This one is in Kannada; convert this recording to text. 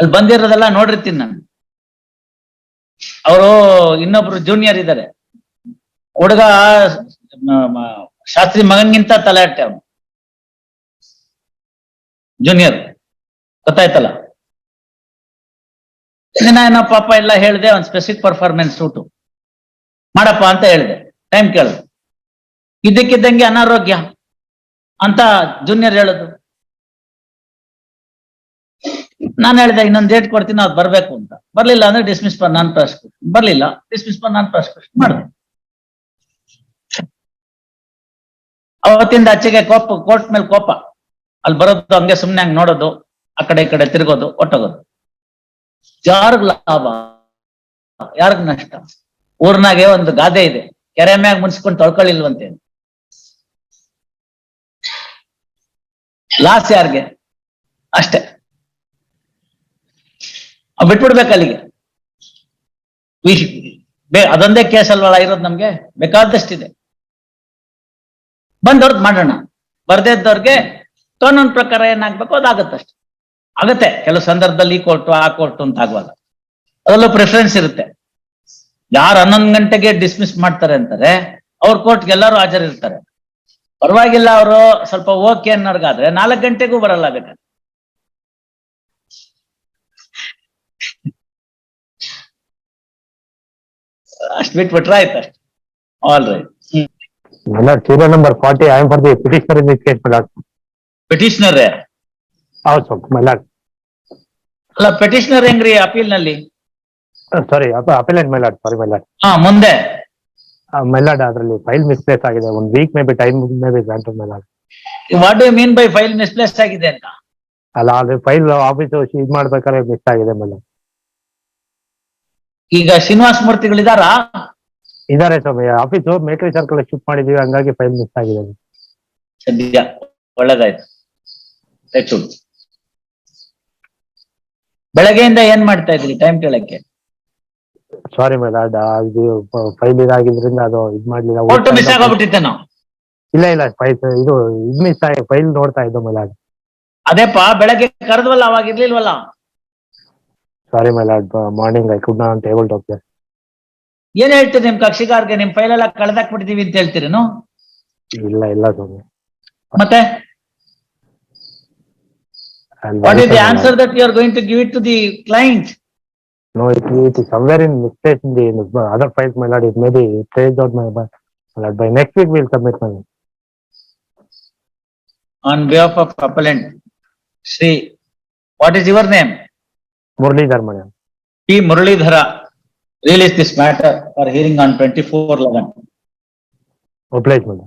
ಅಲ್ಲಿ ಬಂದಿರೋದೆಲ್ಲ ನೋಡಿರ್ತೀನಿ ನಾನು. ಅವರು ಇನ್ನೊಬ್ರು ಜೂನಿಯರ್ ಇದ್ದಾರೆ ಹುಡುಗ ಶಾಸ್ತ್ರಿ ಮಗನ್ಗಿಂತ ತಲೆಹಟ್ಟೆ ಅವನು. ಜೂನಿಯರ್ ಗೊತ್ತಾಯ್ತಲ್ಲ? ದಿನ ಏನೋ ಪಾಪ ಎಲ್ಲ ಹೇಳ್ದೆ ಒಂದ್ ಸ್ಪೆಸಿಫಿಕ್ ಪರ್ಫಾರ್ಮೆನ್ಸ್ ಸೂಟು ಮಾಡಪ್ಪ ಅಂತ ಹೇಳಿದೆ. ಟೈಮ್ ಕೇಳಿದೆ ಇದ್ದಕ್ಕಿದ್ದಂಗೆ ಅನಾರೋಗ್ಯ. ಅಂತ ಜೂನಿಯರ್ ಹೇಳುದು. ನಾನು ಹೇಳಿದೆ, ಇನ್ನೊಂದು ಡೇಟ್ ಕೊಡ್ತೀನಿ, ಅದು ಬರ್ಬೇಕು ಅಂತ. ಬರ್ಲಿಲ್ಲ ಅಂದ್ರೆ ಡಿಸ್ಮಿಸ್ ಫಾರ್ ನಾನ್ ಪ್ರಾಸಿಕ್ಯೂಷನ್ ಬರ್ಲಿಲ್ಲ ಡಿಸ್ಮಿಸ್ ಫಾರ್ ನಾನ್ ಪ್ರಾಸಿಕ್ಯೂಷನ್ ಮಾಡಿದೆ. ಅವತ್ತಿಂದ ಆಚೆಗೆ ಕೋಪ, ಕೋರ್ಟ್ ಮೇಲೆ ಕೋಪ. ಅಲ್ಲಿ ಬರೋದು ಹಂಗೆ ಸುಮ್ನೆ ಹಂಗೆ ನೋಡೋದು, ಆ ಕಡೆ ಈ ಕಡೆ ತಿರುಗೋದು, ಒಟ್ಟೋಗೋದು. ಯಾರಿಗ್ ಲಾಭ? ಯಾರ್ಗ್ ನಷ್ಟ? ಊರ್ನಾಗೆ ಒಂದು ಗಾದೆ ಇದೆ. ಕೆರೆ ಮ್ಯಾಗ ಮುನ್ಸ್ಕೊಂಡು ತೊಳ್ಕೊಳ್ಳಿಲ್ವಂತೆ ಲಾಸ್ ಯಾರ್ಗೆ? ಅಷ್ಟೇ. ಬಿಟ್ಬಿಡ್ಬೇಕು ಅಲ್ಲಿಗೆ. ಅದೊಂದೇ ಕೇಸ್ ಅಲ್ವಲ್ಲ ಇರೋದು ನಮ್ಗೆ? ಬೇಕಾದಷ್ಟಿದೆ. ಬಂದವ್ರದ್ದು ಮಾಡೋಣ. ಬರ್ದೇ ಇದ್ದವ್ರಿಗೆ ಕಾನೂನು ಪ್ರಕಾರ ಏನಾಗ್ಬೇಕು ಅದಾಗತ್ತಷ್ಟೆ ಆಗತ್ತೆ. ಕೆಲವು ಸಂದರ್ಭದಲ್ಲಿ ಈ ಕೋರ್ಟು ಆ ಕೋರ್ಟು ಅಂತ ಆಗುವಾಗ. ಅದರಲ್ಲೂ ಪ್ರಿಫರೆನ್ಸ್ ಇರುತ್ತೆ. ಯಾರು ಹನ್ನೊಂದು ಗಂಟೆಗೆ ಡಿಸ್ಮಿಸ್ ಮಾಡ್ತಾರೆ ಅಂತಾರೆ, ಅವ್ರ ಕೋರ್ಟ್ಗೆ ಎಲ್ಲರೂ ಹಾಜರಿರ್ತಾರೆ. ಪರವಾಗಿಲ್ಲ ಅವರು ಸ್ವಲ್ಪ ಓಕೆ ಅನ್ನೋರ್ಗಾದ್ರೆ ನಾಲ್ಕು ಗಂಟೆಗೂ ಬರಲ್ಲ ಬೇಕಾದ್ರೆ. ಅಷ್ಟು ಬಿಟ್ಬಿಟ್ರೆ ಆಯ್ತು ಅಷ್ಟು. All right serial number forty I am for the petitioner in this case madam petitioner ಹೌದು ಸ್ವಲ್ಪ ಮೈಲಾಗ್ ಅಲ್ಲ ಪಿಟಿಷನರ್ ಹೆಂಗ್ರಿ ಅಪೀಲ್ನಲ್ಲಿ sorry appeal and my lord sorry my lord ಹಾ ಮುಂದೆ. ಮೆಲ್ಲಾಡ್ ಅದರಲ್ಲಿ ಫೈಲ್ ಮಿಸ್ಪ್ಲೇಸ್ ಆಗಿದೆ. ಒಂದ್ week maybe time maybe grant my lord what you mean by file misplace ಆಗಿದೆ ಅಂತ? ಅಲ್ಲ ಅದು ಫೈಲ್ ಆಫೀಸ್ ಇದು ಮಾಡ್ಬೇಕಾದ್ರೆ ಮಿಸ್ ಆಗಿದೆ ಮೇಡಮ್ ಈಗ ಶ್ರೀನಿವಾಸ ಮೂರ್ತಿಗಳಿದಾರಾ ಇದಾರೆ? ಸ್ವಾಮಿ. ಆಫೀಸ್ ಮೇಕರಿ ಸರ್ಕಲ್ ಶಿಫ್ಟ್ ಮಾಡಿದೀವಿ ಹಂಗಾಗಿ ಫೈಲ್ ಮಿಸ್ ಆಗಿದೆ ಸದ್ಯ. ಒಳ್ಳೇದಾಯ್ತು. ಹೆಚ್ಚು ಬೆಳಗ್ಗೆಯಿಂದ ಏನ್ ಮಾಡ್ತಾ ಇದ್ರಿ? ಟೈಮ್ ಕೇಳಕ್ಕೆ? ಸಾರಿ ಮೇಡಮ್ ಇದು ಫೈಲ್ ಇದಾಗಿದ್ರಿಂದ ಅದು ಇದು ಮಾಡ್ಲಿಲ್ಲ. ಒಟ್ಟು ಮಿಸ್ ಆಗೋಗ್ಬಿಟ್ಟಿತ್ತೇನೋ? ಇಲ್ಲ ಇಲ್ಲ ಫೈಲ್ ಇದು ಇದು ಮಿಸ್ ಆಗಿ ಫೈಲ್ ನೋಡ್ತಾ ಇದ್ದು ಮೈ ಲಾರ್ಡ್ ಅದೇಪ್ಪ ಬೆಳಗ್ಗೆ ಕರೆದ್ವಲ್ಲ ಅವಾಗ ಇರ್ಲಿಲ್ವಲ್ಲ? Sorry my lord morning I could not able appear ಏನ್ ಹೇಳ್ತೀರಿ ನಿಮ್ ಕಕ್ಷಿಗಾರ್ಗೆ? ನಿಮ್ ಫೈಲ್ ಎಲ್ಲ ಕಳ್ದಾಕ್ಬಿಟ್ಟಿದೀವಿ ಅಂತ ಹೇಳ್ತೀರೇನು ಇಲ್ಲ ಇಲ್ಲ ಸ್ವಾಮಿ. ಮತ್ತೆ? What is the answer that you are going to give it to the client No, it, it is somewhere in mistake in the the other files, my lord. It may be traced out, my my lord. By next week, we'll submit, my lord. On behalf of appellant Shri what is your name Muralidhar madam T Muralidhar real this matter for hearing on 24 11 oblige madam